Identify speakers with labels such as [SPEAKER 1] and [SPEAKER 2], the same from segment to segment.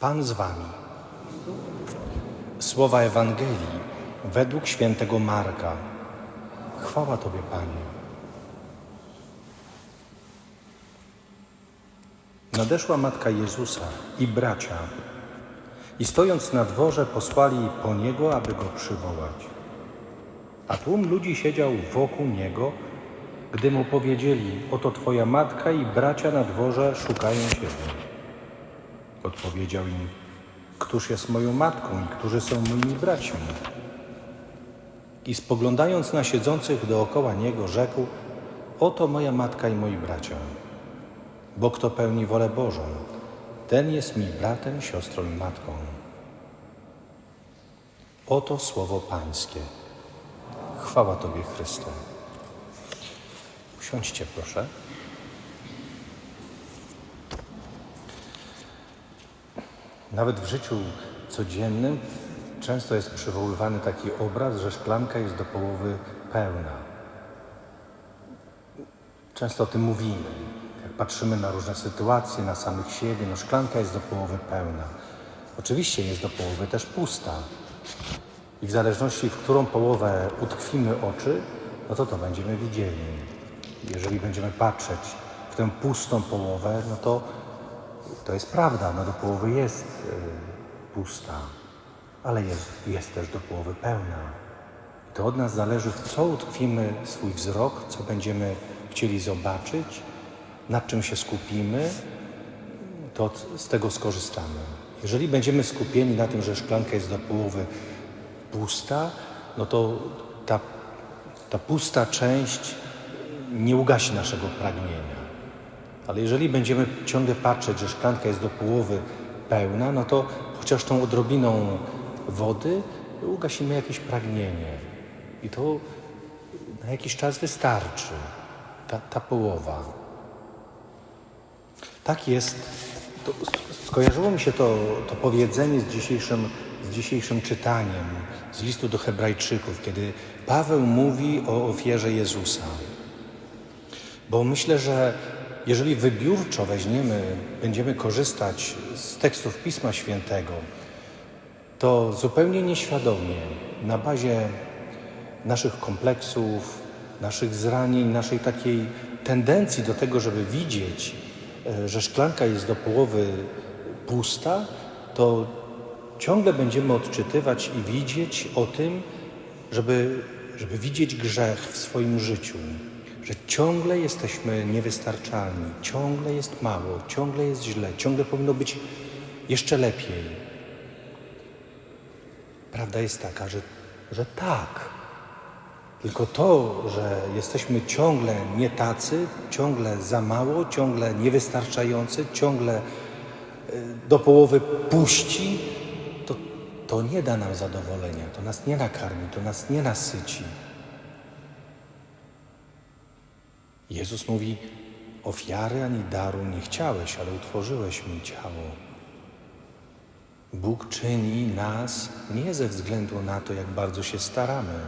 [SPEAKER 1] Pan z wami. Słowa Ewangelii według świętego Marka. Chwała Tobie, Panie. Nadeszła matka Jezusa i bracia, i stojąc na dworze posłali po niego, aby go przywołać. A tłum ludzi siedział wokół niego, gdy mu powiedzieli: Oto twoja matka i bracia na dworze szukają ciebie. Odpowiedział im: Któż jest moją matką i którzy są moimi braćmi? I spoglądając na siedzących dookoła niego, rzekł: Oto moja matka i moi bracia. Bo kto pełni wolę Bożą, ten jest mi bratem, siostrą i matką. Oto słowo Pańskie. Chwała Tobie, Chryste. Usiądźcie, proszę. Nawet w życiu codziennym często jest przywoływany taki obraz, że szklanka jest do połowy pełna. Często o tym mówimy. Jak patrzymy na różne sytuacje, na samych siebie, no szklanka jest do połowy pełna. Oczywiście jest do połowy też pusta. I w zależności, w którą połowę utkwimy oczy, no to to będziemy widzieli. Jeżeli będziemy patrzeć w tę pustą połowę, no to to jest prawda, no do połowy jest y, pusta, ale jest, jest też do połowy pełna. I to od nas zależy, w co utkwimy swój wzrok, co będziemy chcieli zobaczyć, nad czym się skupimy, to z tego skorzystamy. Jeżeli będziemy skupieni na tym, że szklanka jest do połowy pusta, no to ta, ta pusta część nie ugasi naszego pragnienia. Ale jeżeli będziemy ciągle patrzeć, że szklanka jest do połowy pełna, no to chociaż tą odrobiną wody ugasimy jakieś pragnienie. I to na jakiś czas wystarczy. Ta, ta połowa. Tak jest. To sk- skojarzyło mi się to, to powiedzenie z dzisiejszym, z dzisiejszym czytaniem z listu do Hebrajczyków, kiedy Paweł mówi o ofierze Jezusa. Bo myślę, że jeżeli wybiórczo weźmiemy, będziemy korzystać z tekstów Pisma Świętego, to zupełnie nieświadomie, na bazie naszych kompleksów, naszych zranień, naszej takiej tendencji do tego, żeby widzieć, e, że szklanka jest do połowy pusta, to ciągle będziemy odczytywać i widzieć o tym, żeby, żeby widzieć grzech w swoim życiu, że ciągle jesteśmy niewystarczalni, ciągle jest mało, ciągle jest źle, ciągle powinno być jeszcze lepiej. Prawda jest taka, że, że tak. Tylko to, że jesteśmy ciągle nie tacy, ciągle za mało, ciągle niewystarczający, ciągle y, do połowy puści, to, to nie da nam zadowolenia, to nas nie nakarmi, to nas nie nasyci. Jezus mówi: Ofiary ani daru nie chciałeś, ale utworzyłeś mi ciało. Bóg czyni nas nie ze względu na to, jak bardzo się staramy.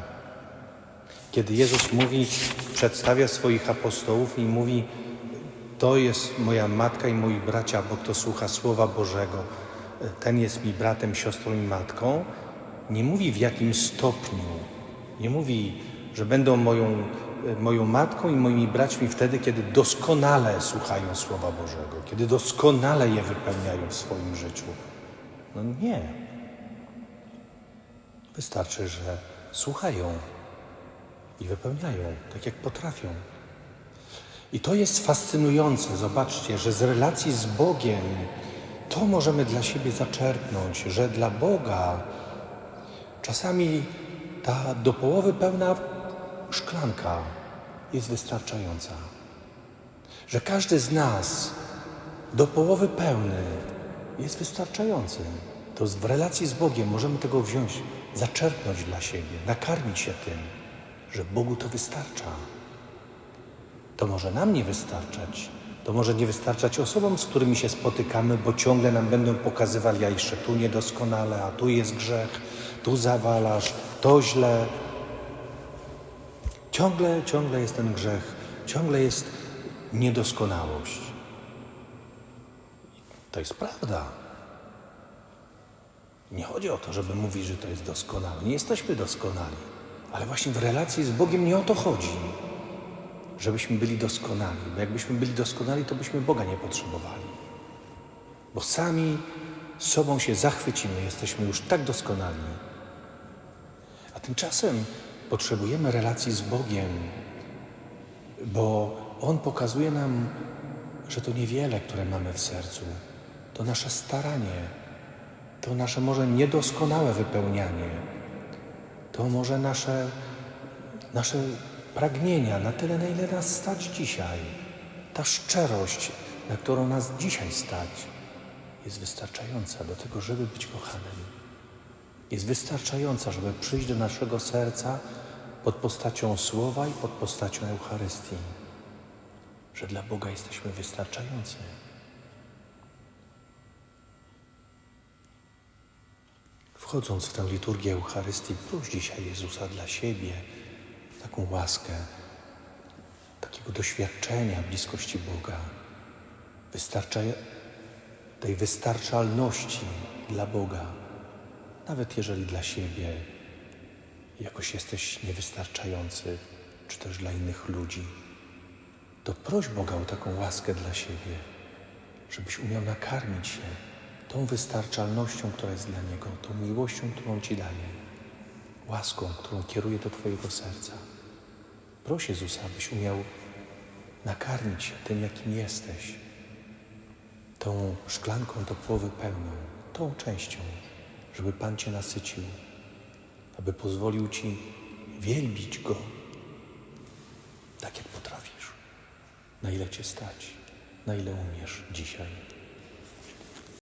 [SPEAKER 1] Kiedy Jezus mówi, przedstawia swoich apostołów i mówi: To jest moja matka i moi bracia, bo kto słucha Słowa Bożego, ten jest mi bratem, siostrą i matką. Nie mówi w jakim stopniu, nie mówi, że będą moją, moją matką i moimi braćmi wtedy, kiedy doskonale słuchają Słowa Bożego, kiedy doskonale je wypełniają w swoim życiu. No nie. Wystarczy, że słuchają i wypełniają tak, jak potrafią. I to jest fascynujące. Zobaczcie, że z relacji z Bogiem to możemy dla siebie zaczerpnąć, że dla Boga czasami ta do połowy pełna szklanka jest wystarczająca. Że każdy z nas do połowy pełny jest wystarczający. To w relacji z Bogiem możemy tego wziąć, zaczerpnąć dla siebie, nakarmić się tym, że Bogu to wystarcza. To może nam nie wystarczać. To może nie wystarczać osobom, z którymi się spotykamy, bo ciągle nam będą pokazywali, a jeszcze tu niedoskonale, a tu jest grzech, tu zawalasz, to źle. Ciągle, ciągle jest ten grzech, ciągle jest niedoskonałość. To jest prawda. Nie chodzi o to, żeby mówić, że to jest doskonałe. Nie jesteśmy doskonali. Ale właśnie w relacji z Bogiem nie o to chodzi. Żebyśmy byli doskonali. Bo jakbyśmy byli doskonali, to byśmy Boga nie potrzebowali. Bo sami sobą się zachwycimy. Jesteśmy już tak doskonali. A tymczasem potrzebujemy relacji z Bogiem, bo On pokazuje nam, że to niewiele, które mamy w sercu, to nasze staranie, to nasze może niedoskonałe wypełnianie, to może nasze, nasze pragnienia na tyle, na ile nas stać dzisiaj. Ta szczerość, na którą nas dzisiaj stać, jest wystarczająca do tego, żeby być kochanym. Jest wystarczająca, żeby przyjść do naszego serca pod postacią słowa i pod postacią Eucharystii. Że dla Boga jesteśmy wystarczający. Wchodząc w tę liturgię Eucharystii, proś dzisiaj Jezusa dla siebie taką łaskę, takiego doświadczenia bliskości Boga, wystarcza, tej wystarczalności dla Boga, nawet jeżeli dla siebie jakoś jesteś niewystarczający, czy też dla innych ludzi, to proś Boga o taką łaskę dla siebie, żebyś umiał nakarmić się tą wystarczalnością, która jest dla Niego, tą miłością, którą Ci daje, łaską, którą kieruje do Twojego serca. Proś Jezusa, abyś umiał nakarmić się tym, jakim jesteś, tą szklanką do połowy pełną, tą częścią, żeby Pan Cię nasycił, aby pozwolił Ci wielbić Go tak, jak potrafisz, na ile Cię stać, na ile umiesz dzisiaj.